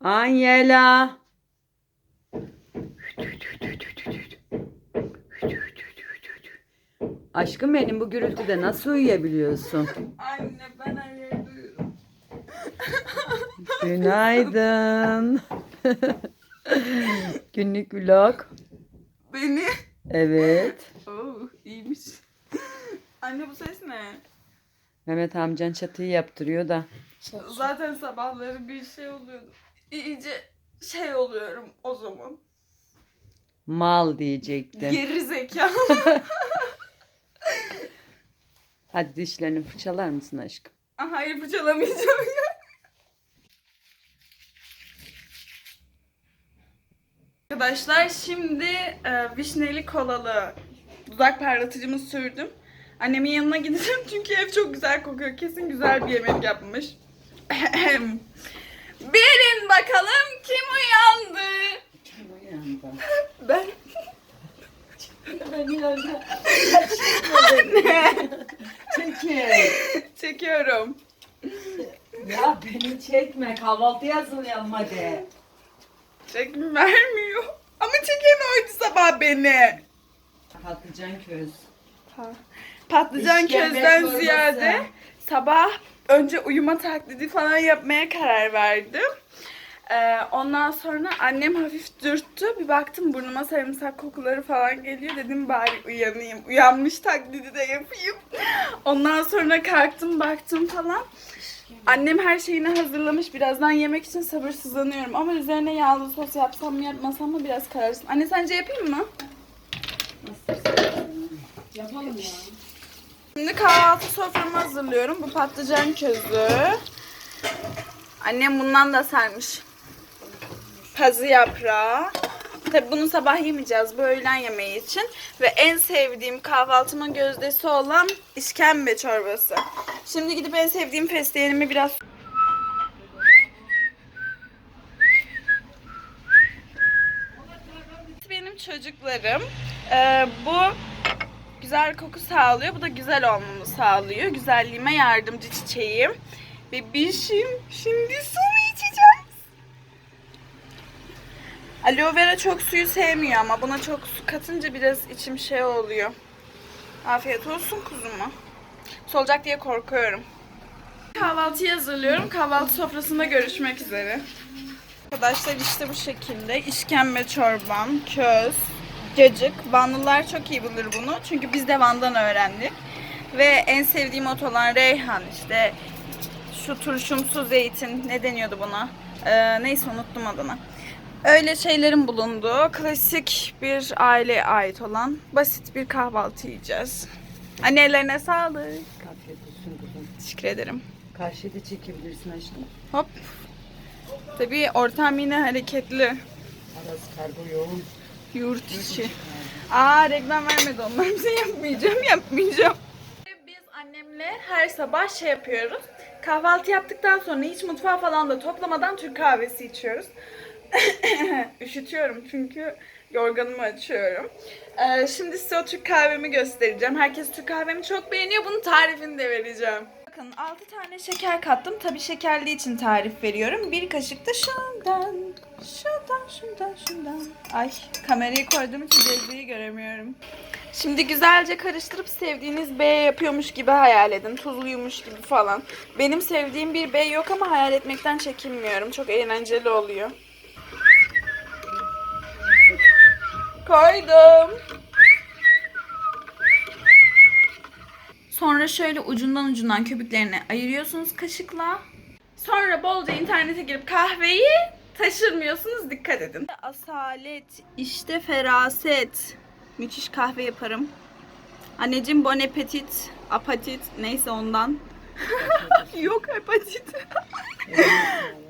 Anyela. Aşkım benim bu gürültüde nasıl uyuyabiliyorsun? Anne ben hayır duyuyorum. Günaydın. Günlük vlog. Beni. Evet. Oo iyiymiş. Anne bu ses ne? Mehmet amcan çatıyı yaptırıyor da. Zaten sabahları bir şey oluyordu. İyice şey oluyorum o zaman. Mal diyecektim. Geri zekalı. Hadi dişlerini fırçalar mısın aşkım? Ah, Hayır fırçalamayacağım ya. Arkadaşlar şimdi e, vişneli kolalı dudak parlatıcımı sürdüm. Annemin yanına gideceğim çünkü ev çok güzel kokuyor. Kesin güzel bir yemek yapmış. Bilin bakalım kim uyandı? Ben. Çekil. Çekiyorum. Ya beni çekme. Kahvaltı hazırlayalım hadi. Çekim vermiyor. Ama çekemiyordu sabah beni. Patlıcan köz. Patlıcan İşkembe közden çorbası. ziyade sabah önce uyuma taklidi falan yapmaya karar verdim. Ee, ondan sonra annem hafif dürttü. Bir baktım burnuma sarımsak kokuları falan geliyor. Dedim bari uyanayım. Uyanmış taklidi de yapayım. Ondan sonra kalktım baktım falan. Annem her şeyini hazırlamış. Birazdan yemek için sabırsızlanıyorum. Ama üzerine yağlı sos yapsam mı yapmasam mı biraz kararsın. Anne sence yapayım mı? Yapalım ya. Şimdi kahvaltı soframı hazırlıyorum. Bu patlıcan közü. Annem bundan da sermiş. Pazı yaprağı. Tabi bunu sabah yemeyeceğiz. Bu öğlen yemeği için. Ve en sevdiğim kahvaltımın gözdesi olan işkembe çorbası. Şimdi gidip en sevdiğim fesleğenimi biraz... Benim çocuklarım. Ee, bu güzel koku sağlıyor. Bu da güzel olmamı sağlıyor. Güzelliğime yardımcı çiçeğim. Bebişim şimdi su mu içeceğiz? Aloe vera çok suyu sevmiyor ama buna çok su katınca biraz içim şey oluyor. Afiyet olsun kuzuma. Solacak diye korkuyorum. Kahvaltıyı hazırlıyorum. Kahvaltı sofrasında görüşmek üzere. Arkadaşlar işte bu şekilde işkembe çorbam, köz, cacık. Vanlılar çok iyi bilir bunu. Çünkü biz de Van'dan öğrendik. Ve en sevdiğim ot olan reyhan işte şu turşumsu zeytin ne deniyordu buna? Ee, neyse unuttum adını. Öyle şeylerin bulunduğu klasik bir aileye ait olan basit bir kahvaltı yiyeceğiz. Annelerine sağlık. Afiyet olsun kızım. Teşekkür ederim. Karşıya da çekebilirsin aşkım. Hop. Tabii ortam yine hareketli. Arası kargo yoğun. Yurt içi. Aa reklam vermedi onlar bize yapmayacağım yapmayacağım. Biz annemle her sabah şey yapıyoruz. Kahvaltı yaptıktan sonra hiç mutfağı falan da toplamadan Türk kahvesi içiyoruz. Üşütüyorum çünkü yorganımı açıyorum. Ee, şimdi size o Türk kahvemi göstereceğim. Herkes Türk kahvemi çok beğeniyor. Bunun tarifini de vereceğim. Bakın 6 tane şeker kattım. Tabii şekerli için tarif veriyorum. Bir kaşık da şundan, şundan, şundan, şundan. Ay kamerayı koyduğum için cezveyi göremiyorum. Şimdi güzelce karıştırıp sevdiğiniz B yapıyormuş gibi hayal edin. Tuzluymuş gibi falan. Benim sevdiğim bir B yok ama hayal etmekten çekinmiyorum. Çok eğlenceli oluyor. Koydum. Sonra şöyle ucundan ucundan köpüklerini ayırıyorsunuz kaşıkla. Sonra bolca internete girip kahveyi taşırmıyorsunuz. Dikkat edin. Asalet, işte feraset. Müthiş kahve yaparım. Anneciğim bon appetit, apatit neyse ondan. Yok hepatit.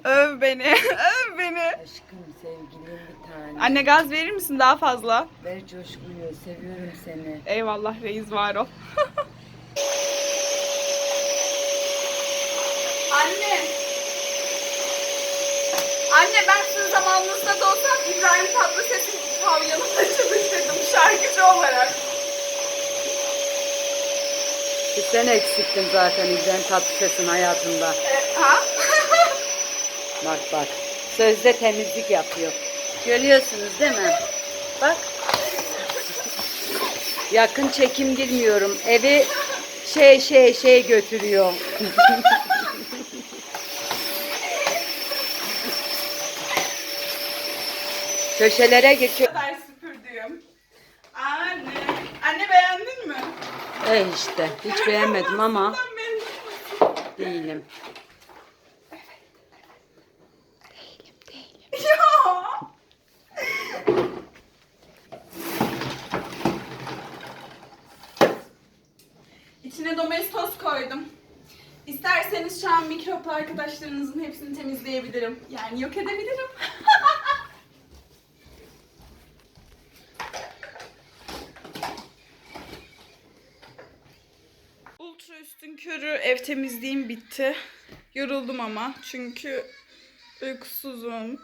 öv beni, öv beni. Aşkım sevgilim bir tane. Anne gaz verir misin daha fazla? Ver coşkuyu. Seviyorum seni. Eyvallah reis var ol. Anne. Anne ben sizin zamanınızda da olsam İbrahim Tatlıses'in pavyonunda çalışırdım şarkıcı olarak. Bir sen eksiktin zaten İbrahim Tatlıses'in hayatında. E, ha? Bak bak. Sözde temizlik yapıyor. Görüyorsunuz değil mi? Bak. Yakın çekim girmiyorum. Evi şey şey şey götürüyor. Köşelere geçiyor. kadar süpürdüğüm. Anne. Anne beğendin mi? E işte hiç beğenmedim ama Ben beğendim. değilim. Ya. İçine domestos koydum. İsterseniz şu an mikroplu arkadaşlarınızın hepsini temizleyebilirim. Yani yok edebilirim. körü ev temizliğim bitti. Yoruldum ama çünkü uykusuzum.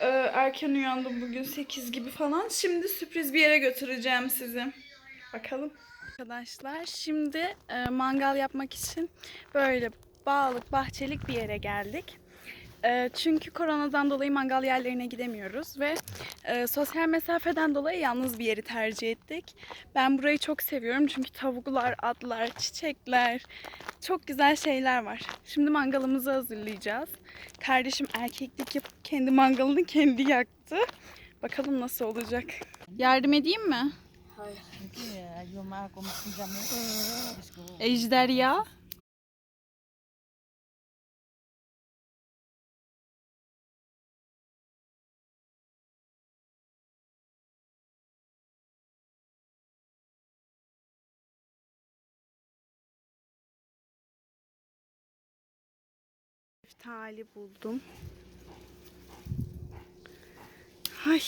Ee, erken uyandım bugün 8 gibi falan. Şimdi sürpriz bir yere götüreceğim sizi. Bakalım. Arkadaşlar şimdi e, mangal yapmak için böyle bağlık bahçelik bir yere geldik. E, çünkü koronadan dolayı mangal yerlerine gidemiyoruz ve e, sosyal mesafeden dolayı yalnız bir yeri tercih ettik. Ben burayı çok seviyorum çünkü tavuklar, atlar, çiçekler, çok güzel şeyler var. Şimdi mangalımızı hazırlayacağız. Kardeşim erkeklik yapıp kendi mangalını kendi yaktı. Bakalım nasıl olacak. Yardım edeyim mi? Ejderha. Tali buldum. Ay.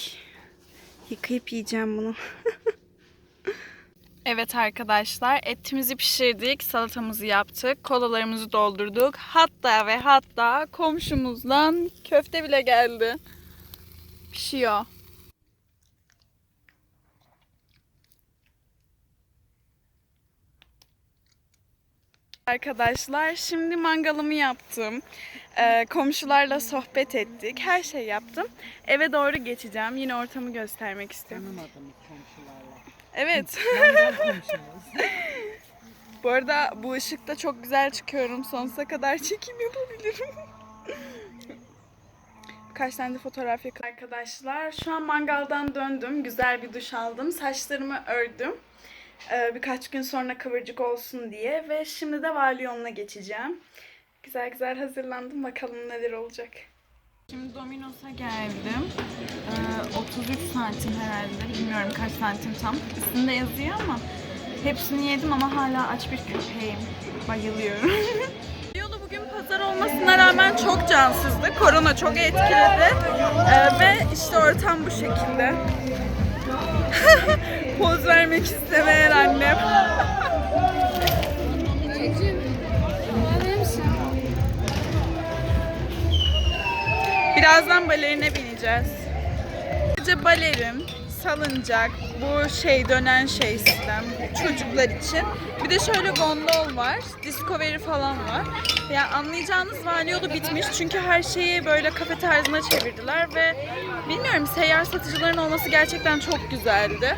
Yıkayıp yiyeceğim bunu. evet arkadaşlar etimizi pişirdik, salatamızı yaptık, kolalarımızı doldurduk. Hatta ve hatta komşumuzdan köfte bile geldi. Pişiyor. Arkadaşlar şimdi mangalımı yaptım. Ee, komşularla sohbet ettik. Her şey yaptım. Eve doğru geçeceğim. Yine ortamı göstermek istiyorum. Evet. bu arada bu ışıkta çok güzel çıkıyorum. Sonsuza kadar çekim yapabilirim. Birkaç tane de fotoğraf yakın. Arkadaşlar şu an mangaldan döndüm. Güzel bir duş aldım. Saçlarımı ördüm. Ee, birkaç gün sonra kıvırcık olsun diye. Ve şimdi de vali yoluna geçeceğim. Güzel güzel hazırlandım. Bakalım neler olacak. Şimdi Domino's'a geldim. Ee, 33 santim herhalde. Bilmiyorum kaç santim tam. Üstünde yazıyor ama hepsini yedim ama hala aç bir köpeğim. Bayılıyorum. Yolu bugün pazar olmasına rağmen çok cansızdı. Korona çok etkiledi. Ee, ve işte ortam bu şekilde. Poz vermek istemeyen annem. Birazdan balerine bineceğiz. Sadece balerin, salıncak, bu şey dönen şey sistem çocuklar için. Bir de şöyle gondol var, discovery falan var. Ya anlayacağınız vali yolu bitmiş çünkü her şeyi böyle kafe tarzına çevirdiler ve bilmiyorum seyyar satıcıların olması gerçekten çok güzeldi.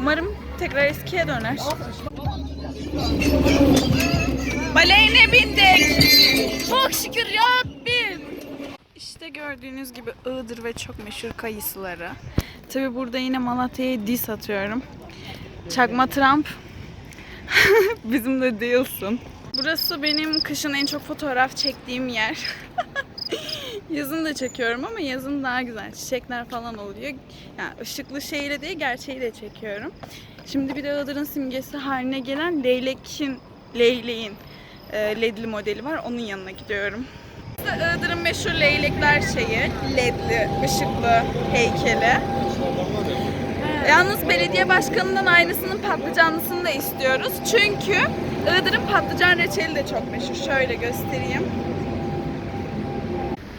Umarım tekrar eskiye döner. Balerine bindik. Çok şükür Rabbim. İşte gördüğünüz gibi Iğdır ve çok meşhur kayısıları. Tabi burada yine Malatya'ya dis atıyorum. Çakma Trump. Bizim de değilsin. Burası benim kışın en çok fotoğraf çektiğim yer. yazın da çekiyorum ama yazın daha güzel. Çiçekler falan oluyor. Yani ışıklı şeyle değil gerçeği de çekiyorum. Şimdi bir de Iğdır'ın simgesi haline gelen leylekin, leyleğin e, ledli modeli var. Onun yanına gidiyorum. Iğdır'ın meşhur leylekler şeyi. Ledli, ışıklı heykeli. Yalnız belediye başkanından aynısının patlıcanlısını da istiyoruz. Çünkü Iğdır'ın patlıcan reçeli de çok meşhur. Şöyle göstereyim.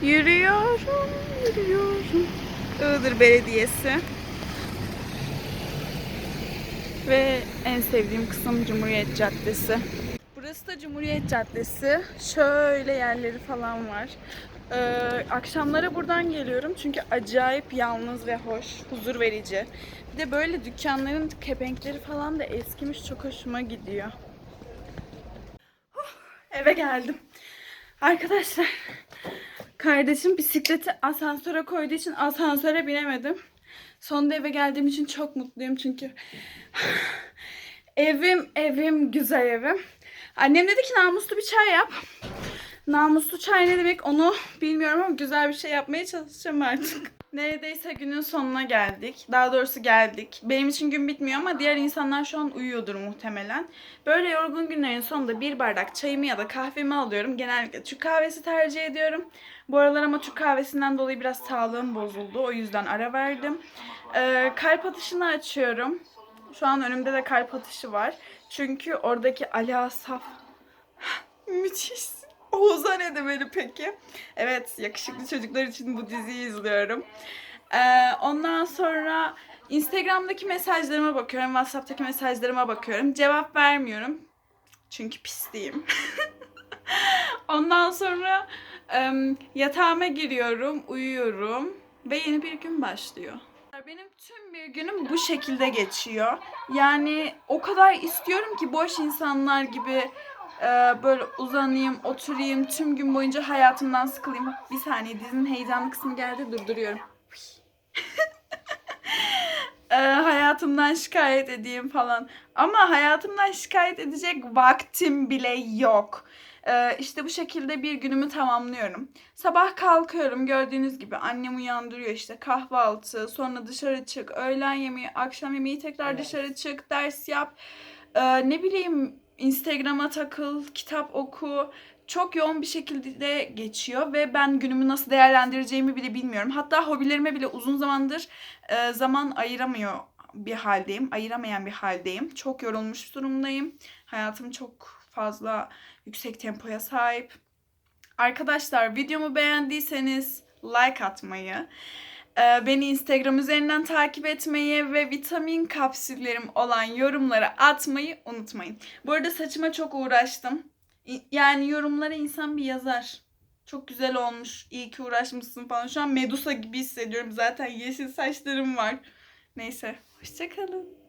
Yürüyorum, yürüyorum. Iğdır Belediyesi. Ve en sevdiğim kısım Cumhuriyet Caddesi. Burası da Cumhuriyet Caddesi. Şöyle yerleri falan var. Ee, akşamları buradan geliyorum çünkü acayip yalnız ve hoş, huzur verici. Bir de böyle dükkanların kepenkleri falan da eskimiş çok hoşuma gidiyor. Huh, eve geldim. Arkadaşlar kardeşim bisikleti asansöre koyduğu için asansöre binemedim. Sonunda eve geldiğim için çok mutluyum çünkü evim evim güzel evim. Annem dedi ki namuslu bir çay yap. Namuslu çay ne demek onu bilmiyorum ama güzel bir şey yapmaya çalışacağım artık. Neredeyse günün sonuna geldik. Daha doğrusu geldik. Benim için gün bitmiyor ama diğer insanlar şu an uyuyordur muhtemelen. Böyle yorgun günlerin sonunda bir bardak çayımı ya da kahvemi alıyorum. Genellikle Türk kahvesi tercih ediyorum. Bu aralar ama Türk kahvesinden dolayı biraz sağlığım bozuldu. O yüzden ara verdim. Ee, kalp atışını açıyorum. Şu an önümde de kalp atışı var. Çünkü oradaki Ali Asaf müthiş. Oğuz'a ne demeli peki? Evet, yakışıklı çocuklar için bu diziyi izliyorum. Ee, ondan sonra Instagram'daki mesajlarıma bakıyorum, WhatsApp'taki mesajlarıma bakıyorum. Cevap vermiyorum. Çünkü pisliyim. Ondan sonra em, yatağıma giriyorum, uyuyorum ve yeni bir gün başlıyor. Benim tüm bir günüm bu şekilde geçiyor. Yani o kadar istiyorum ki boş insanlar gibi e, böyle uzanayım, oturayım, tüm gün boyunca hayatımdan sıkılayım. Bir saniye dizinin heyecanlı kısmı geldi, durduruyorum. E, hayatımdan şikayet edeyim falan. Ama hayatımdan şikayet edecek vaktim bile yok. Ee, işte bu şekilde bir günümü tamamlıyorum. Sabah kalkıyorum gördüğünüz gibi annem uyandırıyor işte kahvaltı, sonra dışarı çık, öğlen yemeği, akşam yemeği tekrar dışarı çık, ders yap. Ee, ne bileyim Instagram'a takıl, kitap oku. Çok yoğun bir şekilde geçiyor ve ben günümü nasıl değerlendireceğimi bile bilmiyorum. Hatta hobilerime bile uzun zamandır e, zaman ayıramıyor bir haldeyim, ayıramayan bir haldeyim. Çok yorulmuş durumdayım. Hayatım çok fazla yüksek tempoya sahip. Arkadaşlar videomu beğendiyseniz like atmayı, beni Instagram üzerinden takip etmeyi ve vitamin kapsüllerim olan yorumlara atmayı unutmayın. Bu arada saçıma çok uğraştım. Yani yorumlara insan bir yazar. Çok güzel olmuş, iyi ki uğraşmışsın falan. Şu an Medusa gibi hissediyorum. Zaten yeşil saçlarım var. Neyse, hoşçakalın.